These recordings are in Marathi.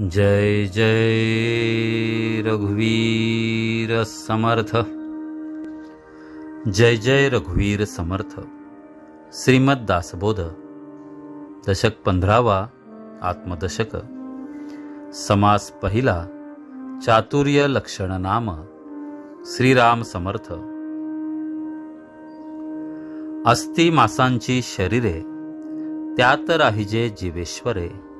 जय जय रघुवीर समर्थ। जय जय रघुवीर समर्थ। श्रीमद दासबोध दशक पंधरावा आत्मदशक। समास पहिला चातुर्य लक्षण नाम श्रीराम समर्थ। अस्ति मासांची शरीरे त्यात राहिजे जीवेश्वरे।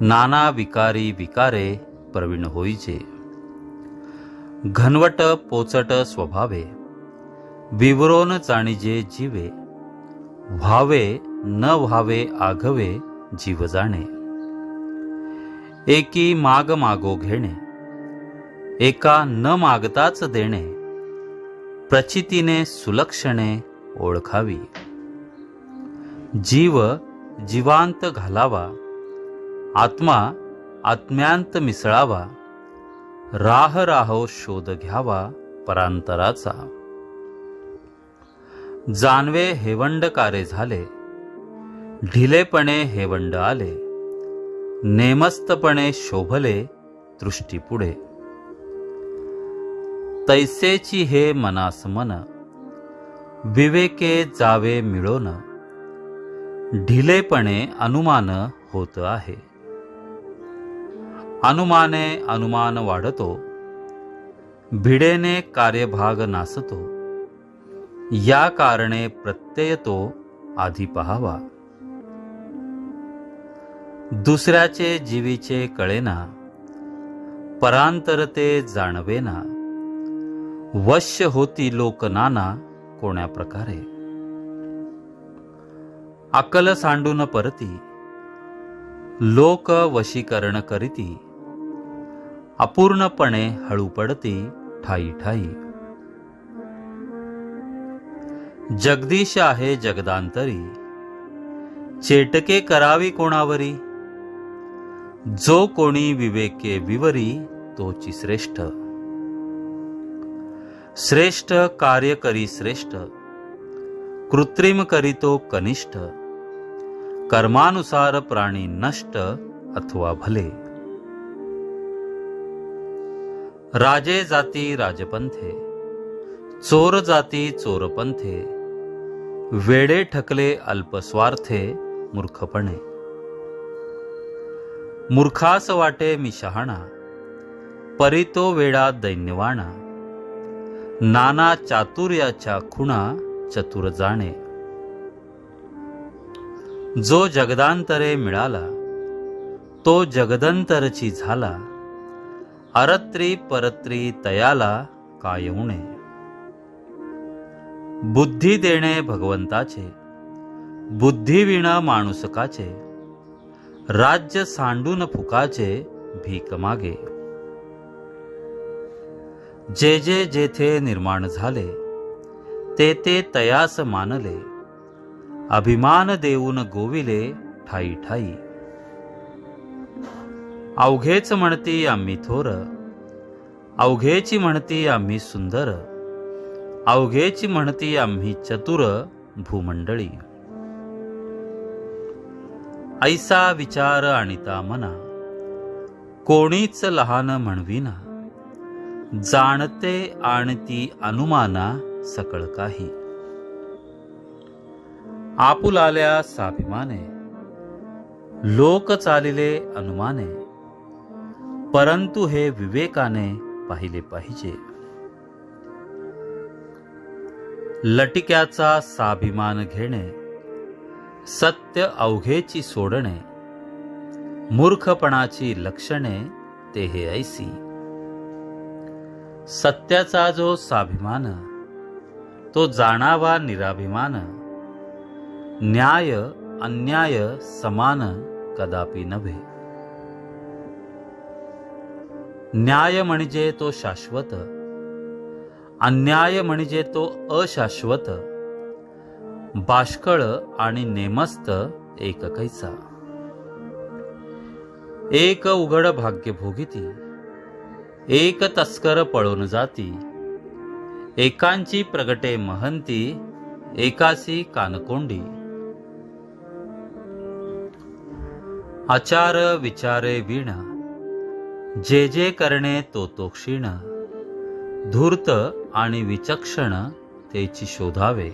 नाना विकारी विकारे प्रवीण होईचे घनवट पोचट स्वभावे विवरोन जाणीजे जीवे व्हावे न व्हावे आघवे जीव जाणे. एकी माग मागो घेणे एका न मागताच देणे प्रचितीने सुलक्षणे ओळखावी. जीव जीवांत घालावा आत्मा आत्म्यांत मिसळावा. राह राहो शोध घ्यावा परांतराचा. जानवे हेवंडकारे झाले. ढिलेपणे हेवंड आले. नेमस्तपणे शोभले दृष्टीपुढे. तैसेची हे मनास मन. विवेके जावे मिळोन. ढिलेपणे अनुमान होत आहे. अनुमाने अनुमान वाढतो भिडेने कार्यभाग नासतो या कारणे प्रत्यय तो आधी पहावा. दुसऱ्याचे जीवीचे कळेना परांतरते जाणवेना वश्य होती लोक नाना कोण्या प्रकारे. अकल सांडून परती लोक वशीकरण करीती अपूर्णपणे हळू पडती ठाई ठाई. जगदीश आहे जगदांतरी. चेटके करावी कोणावरी? जो कोणी विवेके विवरी तोची श्रेष्ठ. श्रेष्ठ कार्य करी श्रेष्ठ. कृत्रिम करीतो कनिष्ठ. कर्मानुसार प्राणी नष्ट अथवा भले. राजे जाती राजपंथे चोर जाती चोरपंथे वेडे ठकले अल्पस्वार्थे मूर्खपणे. मूर्खास वाटे मी शहाणा परितो वेडा दैन्यवाणा नाना चातुर्याच्या खुणा चतुर जाणे. जो जगदांतरे मिळाला तो जगदंतरची झाला अरत्री परत्री तयाला कायवणे बुद्धी देणे भगवंताचे बुद्धिविण माणुसकाचे राज्य सांडून फुकाचे भीक मागे. जे जे जेथे निर्माण झाले ते ते तयास मानले अभिमान देऊन गोविले ठाई ठाई. अवघेच म्हणती आम्ही थोर अवघेची म्हणती आम्ही सुंदर अवघेची म्हणती आम्ही चतुर भूमंडळी. ऐसा विचार आणिता मना कोणीच लहान म्हणविना जाणते आणती अनुमाना सकळ काही. आपुलाल्या साभिमाने लोक चालिले अनुमाने परंतु हे विवेकाने पाहिले पाहिजे. लटिक्याचा साभिमान घेणे सत्य अवघेची सोडणे मूर्खपणाची लक्षणे ते हे ऐसी. सत्याचा जो साभिमान तो जाणावा निराभिमान न्याय अन्याय समान कदापि नव्हे. न्याय म्हणजे तो शाश्वत अन्याय म्हणजे तो अशाश्वत. बाष्कळ आणि नेमस्त एक कैसा एक उघड भाग्य भोगिती एक तस्कर पळून जाती. एकांची प्रगटे महंती एकासी कानकोंडी. आचार विचारे वीणा जे जे करणे तो तो क्षीण. धूर्त आणि विचक्षण तेची शोधावे.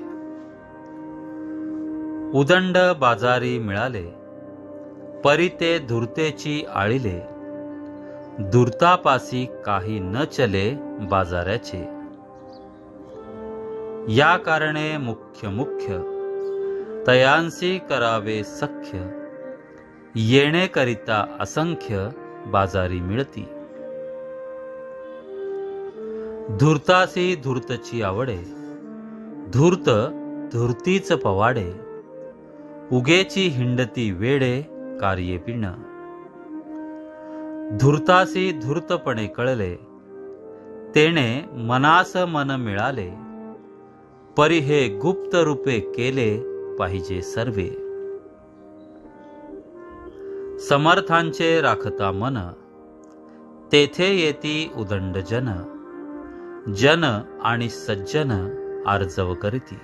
उदंड बाजारी मिळाले परी ते धूर्तेची आळीले. धूर्तापासी काही न चले बाजाराचे या कारणे मुख्य मुख्य तयांसी करावे सख्य. येणे करिता असंख्य बाजारी मिळती. धूर्तासी धूर्तची आवडे. धूर्त धूर्तीच पवाडे. उगेची हिंडती वेडे कार्ये पिण. धूर्तासी धूर्तपणे कळले. तेने मनास मन मिळाले. परी हे गुप्त रूपे केले पाहिजे सर्वे. समर्थांचे राखता मन. तेथे येती उदंड जन जन आणि सज्जन आर्जव करीती.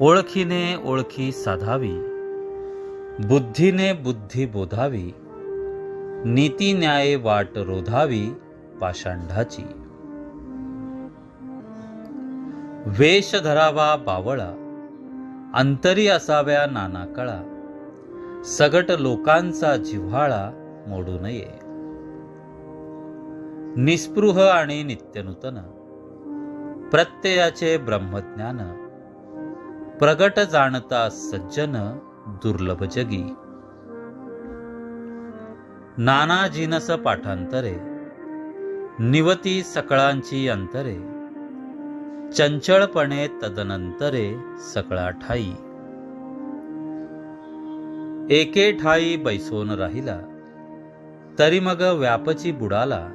ओळखीने ओळखी साधावी. बुद्धीने बुद्धी बोधावी. नीती न्याय वाट रोधावी पाषांढाची. वेश धरावा बावळा. अंतरी असाव्या नाना कळा. सगट लोकांचा जिव्हाळा मोडू नये. निस्पृह आणि नित्यनूतन. प्रत्ययाचे ब्रह्मज्ञान. प्रगट जाणता सज्जन दुर्लभ जगी. नाना जिनस पाठांतरे. निवती सकळांची अंतरे. चंचळपणे तदनंतरे सकळा ठाई एके ठाई बैसोन राहिला. तरी मग व्यापची बुडाला.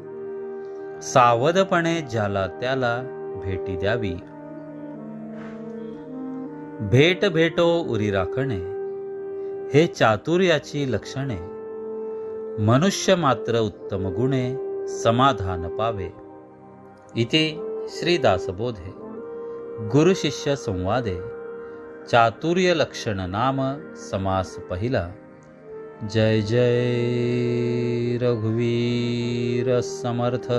सावधपणे ज्याला त्याला भेटी द्यावी. भेट भेटो उरी राखणे. हे चातुर्याची लक्षणे. मनुष्य मात्र उत्तम गुणे समाधान पावे. इथे श्रीदासबोधे. गुरुशिष्य संवादे. चातुर्य लक्षण नाम समास पहिला. जय जय रघुवीर समर्थ.